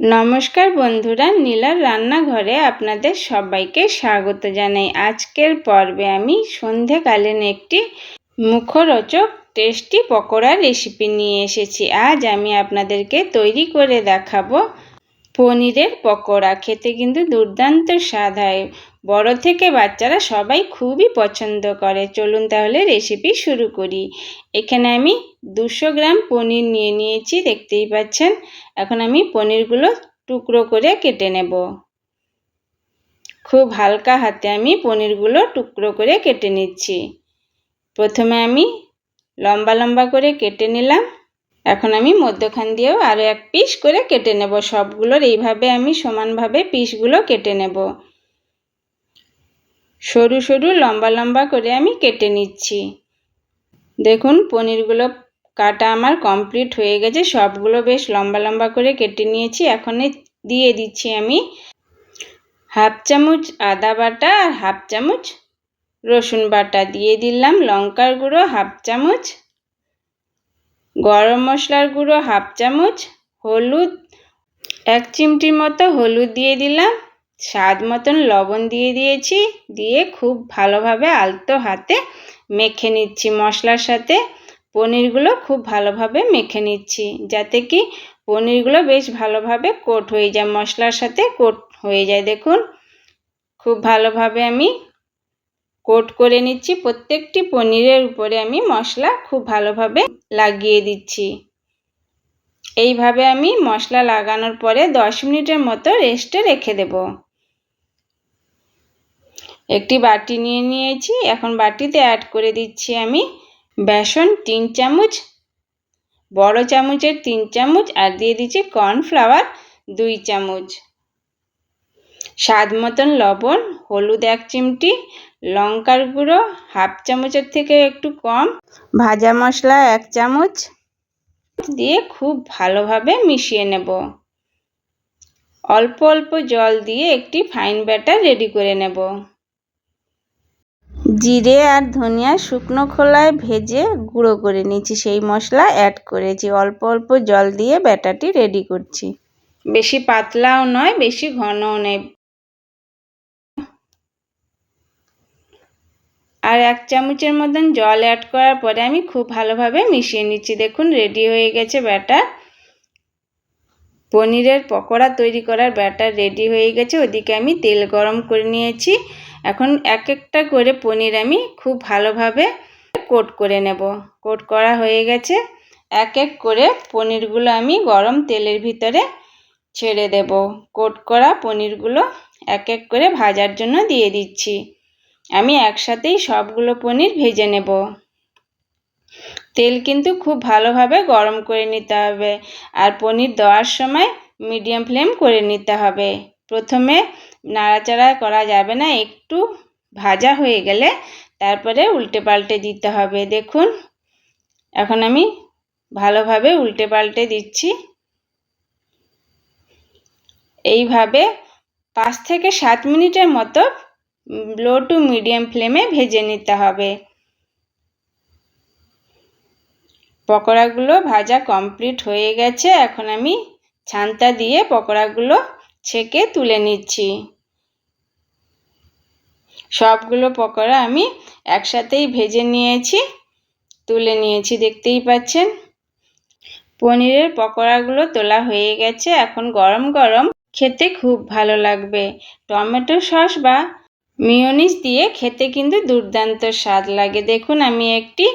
নমস্কার বন্ধুরা, নীলার রান্নাঘরে আপনাদের সবাইকে স্বাগত জানাই। আজকের পর্বে আমি সন্ধেকালীন একটি মুখরোচক টেস্টি পকোড়া রেসিপি নিয়ে এসেছি। আজ আমি আপনাদেরকে তৈরি করে দেখাবো পনিরের পকোড়া। খেতে কিন্তু দুর্দান্ত স্বাদ হয়। বড় থেকে বাচ্চারা সবাই খুবই পছন্দ করে। চলুন তাহলে রেসিপি শুরু করি। এখানে আমি দুশো গ্রাম পনির নিয়ে নিয়েছি, দেখতেই পাচ্ছেন। এখন আমি পনিরগুলো টুকরো করে কেটে নেব। খুব হালকা হাতে আমি পনিরগুলো টুকরো করে কেটে নিচ্ছি। প্রথমে আমি লম্বা লম্বা করে কেটে নিলাম। এখন আমি মধ্যখান দিয়েও আরও এক পিস করে কেটে নেব। সবগুলোর এইভাবে আমি সমানভাবে পিসগুলো কেটে নেব। সরু সরু লম্বা লম্বা করে আমি কেটে নিচ্ছি। দেখুন, পনিরগুলো কাটা আমার কমপ্লিট হয়ে গেছে। সবগুলো বেশ লম্বা লম্বা করে কেটে নিয়েছি। এখন দিয়ে দিচ্ছি আমি হাফ চামচ আদা বাটা আর হাফ চামচ রসুন বাটা। দিয়ে দিলাম লঙ্কার গুঁড়ো হাফ চামচ, গরম মশলার গুঁড়ো হাফ চামচ, হলুদ, এক চিমটির মতো হলুদ দিয়ে দিলাম। স্বাদ মতন লবণ দিয়ে দিয়েছি, দিয়ে খুব ভালোভাবে আলতো হাতে মেখে নিচ্ছি মশলার সাথে। পনিরগুলো খুব ভালোভাবে মেখে নিচ্ছি, যাতে কি পনিরগুলো বেশ ভালোভাবে কোট হয়ে যায়, মশলার সাথে কোট হয়ে যায়। দেখুন, খুব ভালোভাবে আমি কোট করে নিচ্ছি। প্রত্যেকটি পনিরের উপরে আমি মশলা খুব ভালোভাবে লাগিয়ে দিচ্ছি। এইভাবে আমি মশলা লাগানোর পরে দশ মিনিটের মতো রেস্টে রেখে দেব। একটি বাটি নিয়ে নিয়েছি। এখন বাটিতে অ্যাড করে দিচ্ছি আমি বেসন তিন চামচ, বড় চামচের তিন চামচ আর দিয়ে দিচ্ছি কর্নফ্লাওয়ার দুই চামচ। স্বাদ মতন লবণ, হলুদ এক চিমটি, লঙ্কার গুঁড়ো হাফ চামচের থেকে একটু কম, ভাজা মশলা এক চামচ দিয়ে খুব ভালোভাবে মিশিয়ে নেব। অল্প অল্প জল দিয়ে একটি ফাইন ব্যাটার রেডি করে নেব। জিরে আর ধনিয়া শুকনো খোলায় ভেজে গুঁড়ো করে নিয়েছি। সেই মশলা অ্যাড করেছি। অল্প অল্প জল দিয়ে ব্যাটারটি রেডি করছি। বেশি পাতলাও নয়, বেশি ঘনও নেই। আর এক চামচের মতন জল অ্যাড করার পরে আমি খুব ভালোভাবে মিশিয়ে নিচ্ছি। দেখুন রেডি হয়ে গেছে ব্যাটার। পনিরের পকোড়া তৈরি করার ব্যাটার রেডি হয়ে গেছে। ওদিকে আমি তেল গরম করে নিয়েছি। এখন এক একটা করে পনির আমি খুব ভালোভাবে কোট করে নেব। কোট করা হয়ে গেছে। এক এক করে পনিরগুলো আমি গরম তেলের ভিতরে ছেড়ে দেব। কোট করা পনিরগুলো এক এক করে ভাজার জন্য দিয়ে দিচ্ছি। আমি একসাথেই সবগুলো পনির ভেজে নেব। তেল কিন্তু খুব ভালোভাবে গরম করে নিতে হবে। আর পনির দেওয়ার সময় মিডিয়াম ফ্লেম করে নিতে হবে। প্রথমে নাড়াচাড়া করা যাবে না, একটু ভাজা হয়ে গেলে তারপরে উল্টে পাল্টে দিতে হবে। দেখুন, এখন আমি ভালোভাবে উল্টে পাল্টে দিচ্ছি। এইভাবে পাঁচ থেকে সাত মিনিটের মতো লো টু মিডিয়াম ফ্লেমে ভেজে নিতে হবে। পকোড়াগুলো ভাজা কমপ্লিট হয়ে গেছে। এখন আমি ছানটা দিয়ে পকোড়াগুলো ছেঁকে তুলে নিচ্ছি। সবগুলো পকোড়া আমি একসাথেই ভেজে নিয়েছি, তুলে নিয়েছি, দেখতেই পাচ্ছেন। পনিরের পকোড়াগুলো তোলা হয়ে গেছে, এখন গরম গরম। খেতে খুব ভালো লাগবে। টমেটো সস বা মিওনিস দিয়ে খেতে কিন্তু দুর্দান্ত স্বাদ লাগে। দেখুন, আমি একটি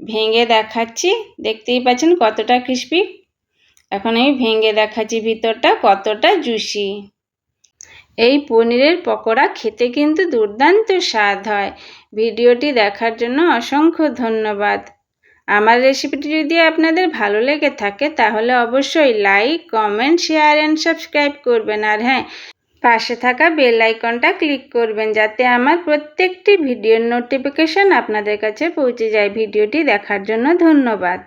ভেঙে দেখাচ্ছি। দেখতেই পাচ্ছেন কতটা ক্রিস্পি এখন আমি ভেঙে দেখাচ্ছি ভিতরটা কতটা জুসি। এই পনিরের পকোড়া খেতে কিন্তু দুর্দান্ত স্বাদ হয়। ভিডিওটি দেখার জন্য অসংখ্য ধন্যবাদ। আমার রেসিপিটি যদি আপনাদের ভালো লেগে থাকে, তাহলে অবশ্যই like, comment, share and subscribe করবেন। আর হ্যাঁ পাশে থাকা বেল আইকনটা ক্লিক করবেন যাতে আমার প্রত্যেকটি ভিডিওর নোটিফিকেশান আপনাদের কাছে পৌঁছে যায়। ভিডিওটি দেখার জন্য ধন্যবাদ।